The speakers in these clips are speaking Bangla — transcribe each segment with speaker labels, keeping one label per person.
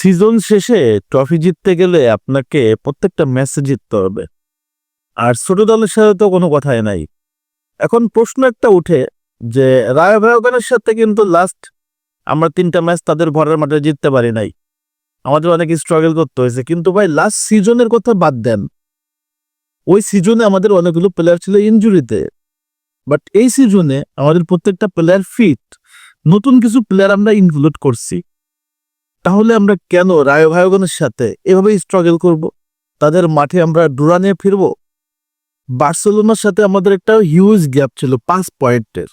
Speaker 1: সিজন শেষে ট্রফি জিততে গেলে আপনাকে প্রত্যেকটা ম্যাচে জিততে হবে। আর ছোট দলের সাথে তো কোনো কথাই নাই। এখন প্রশ্ন একটা উঠে যে, রায় ভায়গনের সাথে কিন্তু লাস্ট আমরা তিনটা ম্যাচ তাদের ঘরের মাঠে জিততে পারি নাই। আমাদের অনেক স্ট্রাগল করতে হয়েছে। কিন্তু ভাই লাস্ট সিজনের কথা বাদ দেন। ওই সিজনে আমাদের অনেকগুলো প্লেয়ার ছিল ইনজুরিতে বাট এই সিজনে আমাদের প্রত্যেকটা প্লেয়ার ফিট নতুন কিছু প্লেয়ার আমরা ইনক্লুড করছি। তাহলে আমরা কেন রায় ভায়গনের সাথে এভাবে স্ট্রাগল করব? তাদের মাঠে আমরা ডুরা নিয়ে ফিরবো? বার্সেলোনার সাথে আমাদের একটা হিউজ গ্যাপ ছিল, পাঁচ পয়েন্টের।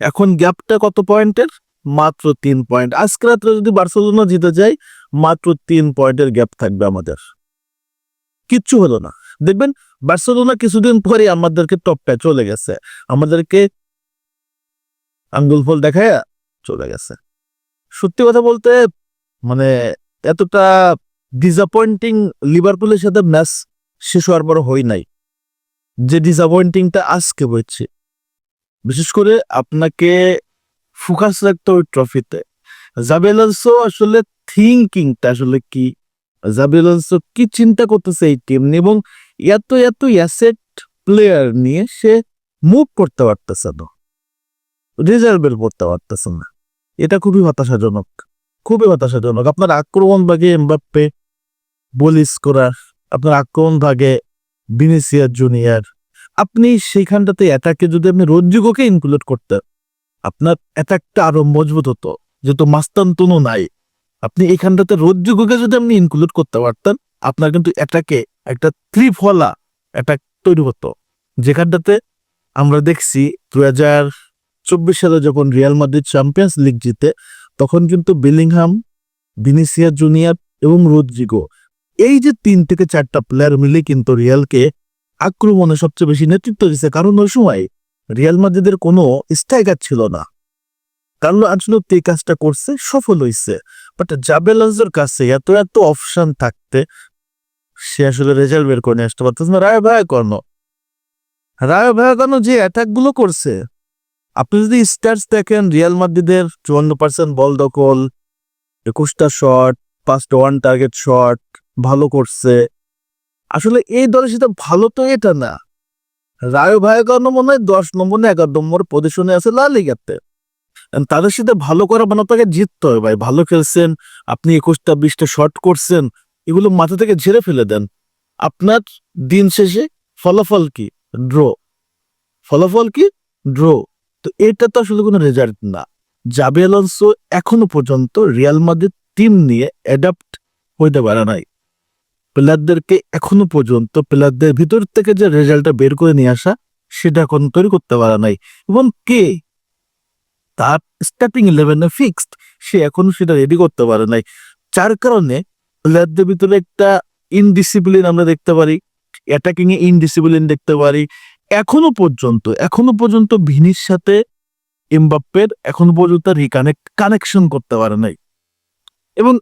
Speaker 1: এখন গ্যাপটা কত পয়েন্টের? মাত্র তিন পয়েন্ট। আজকে রাত্রে যদি বার্সেলোনা জিতে যায়, মাত্র তিন পয়েন্টের গ্যাপ থাকবে আমাদের। কিচ্ছু হলো না। দেখবেন, বার্সেলোনা কিছুদিন পরে আমাদেরকে টপটায় চলে গেছে। আমাদেরকে আঙ্গুল ফল দেখায় চলে গেছে। সত্যি কথা বলতে মানে এতটা ডিসঅ্যাপয়েন্টিং লিভারপুলের সাথে ম্যাচ শেষ হওয়ার পর হই নাই। যে ডিসঅ্যাপয়েন্টিংটা আজকে হয়েছে। বিশেষ করে আপনাকে ফোকাস রাখতে ওই ট্রফিতে জাবেলান্সো আসলে থিঙ্কিংটা আসলে কি? জাবেলান্সো কি চিন্তা করতেছে এই টিম নিয়ে এবং এত এত অ্যাসেট প্লেয়ার নিয়ে সে মুভ করতে পারতেছে না। রেজাল্ট বের করতে পারতেছে না। এটা খুবই হতাশাজনক। খুবই হতাশাজনক। আপনার আক্রমণ ভাগে এমবাপ্পে বলিস করার আপনার আক্রমণ ভাগে বিনিসিয়ার জুনিয়র, আপনি সেইখানটাতে অ্যাটাকে যদি আপনি রজ্জুগোকে ইনক্লুড করতেন, আপনার অ্যাটাকটা আরও মজবুত হতো, যেহেতু মাস্তান্তনও নাই। আপনি এইখানটাতে রজ্জুগোকে যদি আপনি ইনক্লুড করতে পারতেন, আপনার কিন্তু অ্যাটাকে একটা ত্রিফলা অ্যাটাক তৈরি হতো। যেখানটাতে আমরা দেখছি দু হাজার চব্বিশ সালে যখন রিয়াল মাদ্রিদ চ্যাম্পিয়ন্স লিগ জিতে তখন কিন্তু বিলিংহাম, ভিনিসিয়া জুনিয়র এবং রোদ্রিগো এই যে তিন থেকে চারটা প্লেয়ার মিলে কিন্তু রিয়ালকে আক্রমণে সবচেয়ে বেশি নেতৃত্ব দিচ্ছে কারণ ওই সময় রিয়াল মাদ্রিদের কোনো স্ট্রাইকার ছিল না। কার্লো আনচেলত্তি এই কাজটা করছে, সফল হইছে। বাট জাবেলাজের কাছে এত এত অপশন থাকতে সে আসলে রেজাল্ট বের করে আসতে পারতেছে না। রায় ভাই কর্ণ রায় ভাই কর্ণ যে অ্যাটাকগুলো করছে। আপনি যদি স্টার্স দেখেন রিয়াল মাদ্রিদের চুয়ান্ন পার্সেন্ট বল দখল, একুশটা শট পাঁচটা ওয়ান টার্গেট শট ভালো করছে। আসলে এই দলের সাথে ভালো তো এটা না। রায় ভায়গানো মনে হয় দশ নম্বর না এগারো নম্বর পজিশনে আছে লা লিগাতে তাদের সাথে ভালো করা মানে তাকে জিততে হবে ভাই। ভালো খেলছেন, আপনি একুশটা, বিশটা শট করছেন, এগুলো মাথা থেকে ঝেড়ে ফেলে দেন। আপনার দিন শেষে ফলাফল কি? ড্র ফলাফল কি? ড্র তো এটা তো আসলে কোনো রেজাল্ট না। জাবে আলোনসো এখনও পর্যন্ত রিয়াল মাদ্রিদ টিম নিয়ে অ্যাডাপ্ট হইতে পারে নাই। প্লেয়ারদেরকে এখনও পর্যন্ত প্লেয়ারদের ভিতর থেকে যে রেজাল্টটা বের করে নিয়ে আসা, সেটা এখন তৈরি করতে পারে নাই। এবং কে? তার স্টার্টিং ইলেভেনে ফিক্সড সে এখনও সেটা রেডি করতে পারে নাই। যার কারণে প্লেয়ারদের ভিতরে একটা ইনডিসিপ্লিন আমরা দেখতে পারি অ্যাটাকিংয়ে ইনডিসিপ্লিন দেখতে পারি এখনও পর্যন্ত এখনও পর্যন্ত ভিনির সাথে এমবাপ্পের এখনও পর্যন্ত রিকানেক্ট কানেকশন করতে পারে নাই। এবং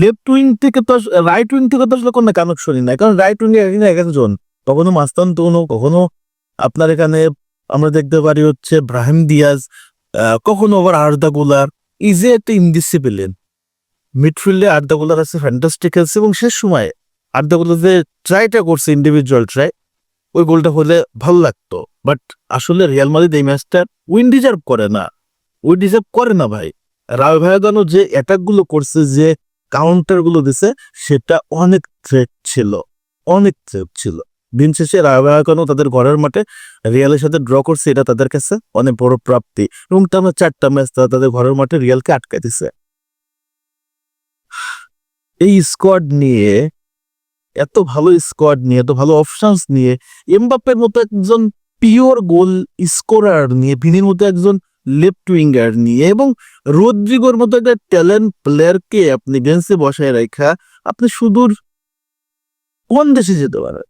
Speaker 1: লেফট উইং থেকে তো রাইট উইং থেকে তো আসলে কোনো কানেকশনই নাই। কারণ রাইট উইং এক একজন, কখনো মাস্তান তনু, কখনো আপনার এখানে আমরা দেখতে পারি হচ্ছে ব্রাহিম দিয়াজ কখনো আবার আর্দা গুলার। ইজে একটা ইনডিসিপ্লিন মিডফিল্ডে আর্দা গুলার আছে ফ্যান্টাস্টিক আছে, এবং শেষ সময়ে আর্দা গুলার যে ট্রাইটা করছে ইন্ডিভিজুয়াল ট্রাই ওই গোলটা হলে ভালো লাগতো। বাট আসলে রিয়াল মাদ্রিদ এই ম্যাচটা উইন ডিজার্ভ করে না। উইন ডিজার্ভ করে না ভাই। রায় ভায়াগানো যে অ্যাটাকগুলো করছে, যে কাউন্টারগুলো দিছে, সেটা অনেক থ্রেট ছিল। অনেক থ্রেট ছিল। দিন শেষে রায় ভায়াগানো তাদের ঘরের মাঠে রিয়ালের সাথে ড্র করছে, এটা তাদের কাছে অনেক বড় প্রাপ্তি। এবং টানা চারটা ম্যাচ তারা তাদের ঘরের মাঠে রিয়ালকে আটকে দিছে। এই স্কোয়াড নিয়ে এত ভালো স্কোয়াড নিয়ে, এত ভালো অপশনস নিয়ে এমবাপ্পের মতো একজন পিওর গোল স্কোরার নিয়ে ভিনির মতো একজন লেফট উইঙ্গার নিয়ে এবং রোদ্রিগোর মতো একটা ট্যালেন্ট প্লেয়ারকে আপনি বেঞ্চে বসায় রাখা আপনি সুদূর কোন দেশে যেতে পারেন?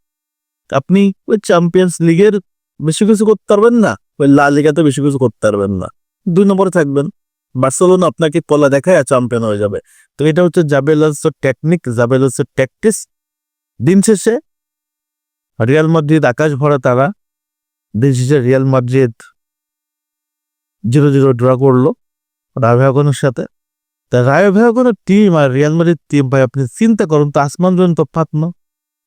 Speaker 1: আপনি ওই চ্যাম্পিয়ন্স লিগের বেশি কিছু করতে পারবেন না, ওই লা লিগাতে বেশি কিছু করতে পারবেন না। দুই নম্বরে থাকবেন বার্সেলোনা আপনাকে কলা দেখায় চ্যাম্পিয়ন হয়ে যাবে। তো এটা হচ্ছে জাবেলাসের টেকনিক জাবেলাসের ট্যাকটিস দিন শেষে রিয়াল মাদ্রিদ আকাশ ভরা তারা। দিন শেষে Real Madrid zero zero draw করল রাভ্যাগনের সাথে। তা রায় ভ্যাগনের টিম আর রিয়াল মাদ্রিদ টিম ভাই, আপনি চিন্তা করুন তো, আসমান জন তো পাতন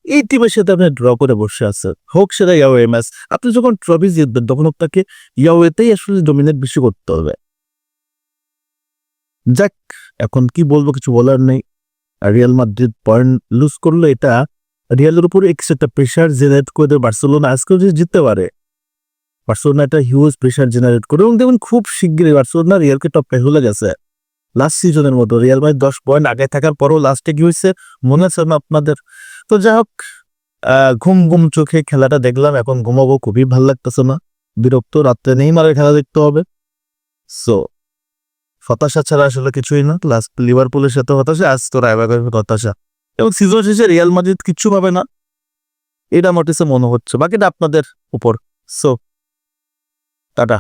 Speaker 1: এই টিমের সাথে আপনি ড্র করে বসে আছেন। হোক সেটা ইয়াওয়ে ম্যাচ আপনি যখন ট্রফি জিতবেন, তখন আপনাকে ইয়াওয়েতেই আসলে ডোমিনেট বেশি করতে হবে। যাক, এখন কি বলব, কিছু বলার নেই। রিয়াল মাদ্রিদ পয়েন্ট লুজ করল, এটা রিয়ালের উপর এক্সট্রা প্রেশার জেনারেট করে দেবে বার্সেলোনা আজকেও যদি জিততে পারে। বার্সেলোনা একটা হিউজ প্রেশার জেনারেট করে এবং দেখুন খুব শিগগিরই বার্সেলোনা রিয়ালকে টপ টপকে হলে গেছে। লাস্ট সিজনের মতো রিয়াল মাদ্রিদ দশ পয়েন্ট আগে থাকার পরও লাস্টে কি হয়েছে? মনে আছে না আপনাদের? তো যাই হোক ঘুম ঘুম চোখে খেলাটা দেখলাম, এখন ঘুমাবো, খুবই ভালো লাগতেছে না। বিরক্ত, রাত্রে নেই মারের খেলা দেখতে হবে। সো হতাশা ছাড়া আসলে কিছুই না। লাস্ট লিভারপুলের সাথে হতাশা, আজ তো রায়বাগের হতাশা। এবং সিজন শেষে রিয়াল মাদ্রিদ কিচ্ছু পাবে না। এটা আমার কাছে মনে হচ্ছে। বাকিটা আপনাদের উপর। So tata.